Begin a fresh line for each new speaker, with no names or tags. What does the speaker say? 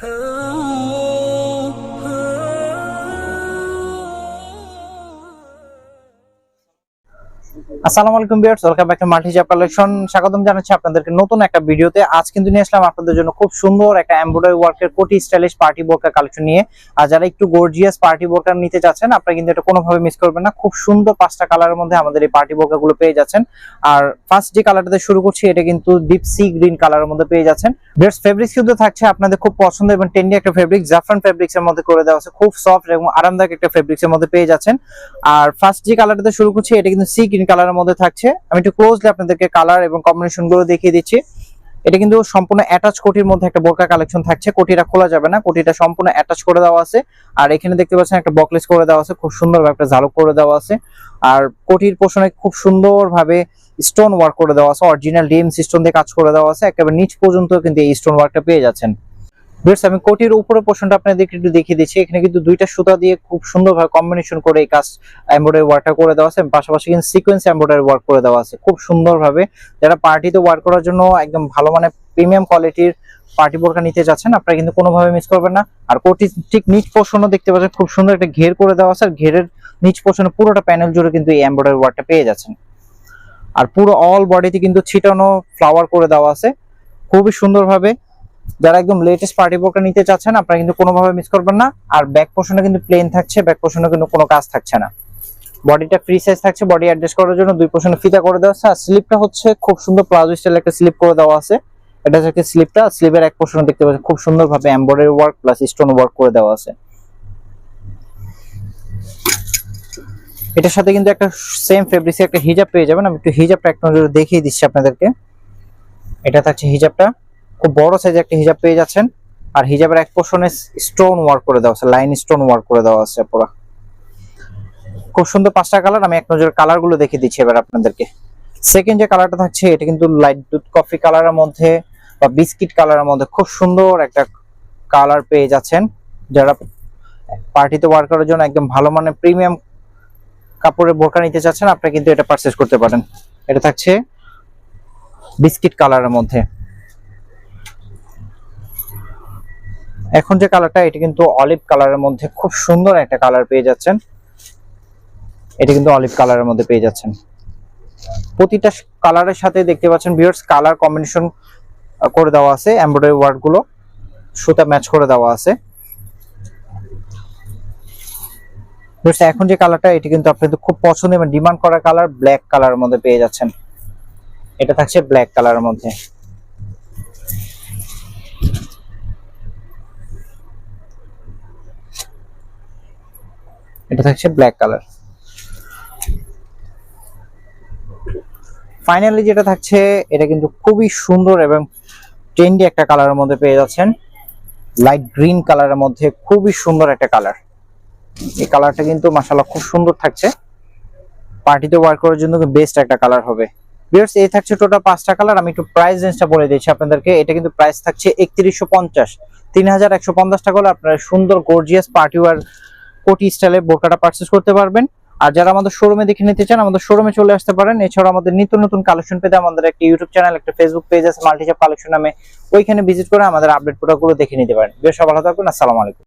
Oh. আসসালামু আলাইকুম viewers, welcome back to collection. স্বাগতম জানাচ্ছি আপনাদেরকে নতুন একটা ভিডিওতে। আজ কিন্তু নিয়ে আসলাম আপনাদের জন্য খুব সুন্দর একটা এমব্রয়ডারি ওয়ার্কের কোটি স্টাইলিশ পার্টি কালেকশন নিয়ে। আর যারা একটু গর্জিয়াস পার্টি নিতে আপনারা কিন্তু এটা কোনোভাবে মিস করবেন না। খুব সুন্দর পাঁচটা কালারের মধ্যে আমাদের এই পার্টি পেয়ে যাচ্ছেন। আর ফার্স্ট যে কালারটাতে শুরু করছি, এটা কিন্তু ডিপ সি গ্রিন কালারের মধ্যে পেয়ে যাচ্ছেন। ভিউয়ার্স ফেব্রিক্স কিন্তু থাকছে আপনাদের খুব পছন্দ এবং ট্রেন্ডি একটা ফেব্রিক জাফরান ফেব্রিক্স এর মধ্যে করে দেওয়া আছে। খুব সফট এবং আরামদায়ক একটা ফেব্রিক্স এর মধ্যে পেয়ে যাচ্ছেন। আর ফার্স্ট যে কালারটাতে শুরু করছি, এটা কিন্তু সি গ্রিন কালারের মধ্যে থাকছে। আমি একটু ক্লোজলি আপনাদেরকে কালার এবং কম্বিনেশনগুলো দেখিয়ে দিচ্ছি। এটা কিন্তু সম্পূর্ণ অ্যাটাচ কোটির মধ্যে একটা বোরকা কালেকশন থাকছে। কোটিটা খোলা যাবে না, কোটিটা সম্পূর্ণ অ্যাটাচ করে দেওয়া আছে। আর এখানে দেখতে পাচ্ছেন একটা বকলেস করে দেওয়া আছে, খুব সুন্দর একটা ঝালক করে দেওয়া আছে। আর কোটির পোষণে খুব সুন্দর ভাবে স্টোন ওয়ার্ক করে দেওয়া আছে। অরিজিনাল ডিএমস স্টোন দিয়ে কাজ করে দেওয়া আছে। একেবারে নিচ পর্যন্ত কিন্তু এই স্টোন ওয়ার্কটা পেয়ে যাচ্ছেন। বেশ আমি কোটির উপরে পোর্শনটা আপনাদেরকে একটু দেখিয়ে দিচ্ছি। এখানে কিন্তু দুইটা সুতা দিয়ে খুব সুন্দরভাবে কম্বিনেশন করে এই কাজ এমব্রয়ডারি ওয়ার্কটা করে দেওয়া আছে। পাশাপাশি কিন্তু সিকোয়েন্স এমব্রয়ডারি ওয়ার্ক করে দেওয়া আছে। খুব সুন্দরভাবে যারা পার্টিতে ওয়ার্ক করার জন্য একদম ভালো মানে প্রিমিয়াম কোয়ালিটির পার্টি বোরকা নিতে যাচ্ছেন, আপনারা কিন্তু কোনোভাবে মিস করবেন না। আর কোটি ঠিক নিচ পোর্শনও দেখতে পাচ্ছেন, খুব সুন্দর একটা ঘের করে দেওয়া আছে। আর ঘেরের নিচ পোর্শনে পুরোটা প্যানেল জুড়ে কিন্তু এই এমব্রয়ডারি ওয়ার্কটা পেয়ে যাচ্ছেন। আর পুরো অল বডিতে কিন্তু ছিটানো ফ্লাওয়ার করে দেওয়া আছে। খুবই সুন্দরভাবে যারা একদম লেটেস্ট পার্টি বোরকা নিতে চাচ্ছেন, আপনারা কিন্তু কোনোভাবে মিস করবেন না। আর ব্যাক পোর্শনে কিন্তু প্লেন থাকছে ব্যাক পোর্শনে কিন্তু কোনো কাজ থাকছে না। বডিটা ফ্রি সাইজ থাকছে বডি অ্যাডজাস্ট করার জন্য দুই পোর্শনে ফিতা করে দেওয়া আছে। আর স্লিপটা হচ্ছে খুব সুন্দর প্লাজো স্টাইল একটা স্লিপ করে দেওয়া আছে। এটা হচ্ছে স্লিপটা স্লিপের এক পোর্শনে দেখতে পাচ্ছেন, খুব সুন্দরভাবে embroidery work plus stone work করে দেওয়া আছে। এটার সাথে কিন্তু একটা সেম ফেব্রিক্সে একটা হিজাব পেয়ে যাবেন। আমি একটু হিজাবটা এক নজরে দেখিয়ে দিচ্ছি আপনাদেরকে। এটা থাকছে হিজাবটা খুব বড় সাইজের একটা হিজাব পেয়ে যাচ্ছেন। আর হিজাবের এক পোর্শনে স্টোন ওয়ার্ক করে দেওয়া আছে লাইন স্টোন ওয়ার্ক করে দেওয়া আছে পুরো। খুব সুন্দর পাঁচটা কালার আমি এক নজরে কালারগুলো দেখিয়ে দিচ্ছি এবার আপনাদেরকে। সেকেন্ড যে কালারটা থাকছে, এটা কিন্তু লাইট দুধ কফি কালারের মধ্যে বা বিস্কিট কালারের মধ্যে খুব সুন্দর একটা কালার পেয়ে যাচ্ছেন। যারা পার্টিতে ওয়ার্ক করার জন্য একদম ভালো মানের প্রিমিয়াম কাপড়ের বোরকা নিতে চাচ্ছেন, আপনারা কিন্তু এটা পারচেস করতে পারেন। এটা থাকছে বিস্কিট কালারের মধ্যে। এখন যে কালারটা, এটা কিন্তু অলিভ কালারের মধ্যে খুব সুন্দর একটা কালার পেয়ে যাচ্ছেন। এটা কিন্তু অলিভ কালারের মধ্যে পেয়ে যাচ্ছেন। প্রতিটা কালারের সাথে দেখতে পাচ্ছেন ভিউয়ার্স কালার কম্বিনেশন করে দেওয়া আছে এমব্রয়ডারি ওয়ার্কগুলো সুতা ম্যাচ করে দেওয়া আছে। এখন যে কালারটা, এটা কিন্তু আপনাদের খুব পছন্দ এবং ডিমান্ড করা কালার ব্ল্যাক কালারের মধ্যে পেয়ে যাচ্ছেন। এটা থাকছে ব্ল্যাক কালারের মধ্যে। এটা থাকছে ব্ল্যাক কালার ফাইনালি যেটা থাকছে, এটা কিন্তু খুবই সুন্দর এবং ট্রেন্ডি একটা কালারের মধ্যে পেয়ে যাচ্ছেন। লাইট গ্রিন কালারের মধ্যে খুবই সুন্দর একটা কালার এই কালারটা কিন্তু মাসাল্লাহ খুব সুন্দর থাকছে। পার্টিতে ওয়ার্ক করার জন্য বেস্ট একটা কালার হবে। বিয়ার্স এই থাকছে টোটাল পাঁচটা কালার আমি একটু প্রাইস রেঞ্জটা বলে দিচ্ছি আপনাদেরকে। এটা কিন্তু প্রাইস থাকছে একত্রিশশো পঞ্চাশ। তিন হাজার একশো পঞ্চাশ টাকা হলে আপনারা সুন্দর গর্জিয়াস পার্টি ওয়ার কোটি স্টাইলে বোরকাটা পার্চেস করতে পারবেন। আর যারা আমাদের শোরুমে দেখে নিতে চান, আমাদের শোরুমে চলে আসতে পারেন। এছাড়া আমাদের নিত্য নতুন কালেকশন পেতে আমাদের একটা ইউটিউব চ্যানেল একটা ফেসবুক পেজ আছে মাল্টিচাপ কালেকশন নামে। ওইখানে ভিজিট করে আমাদের আপডেট প্রোডাক্টগুলো দেখে নিতে পারেন। বেশ ভালো থাকবেন। আসসালামু আলাইকুম।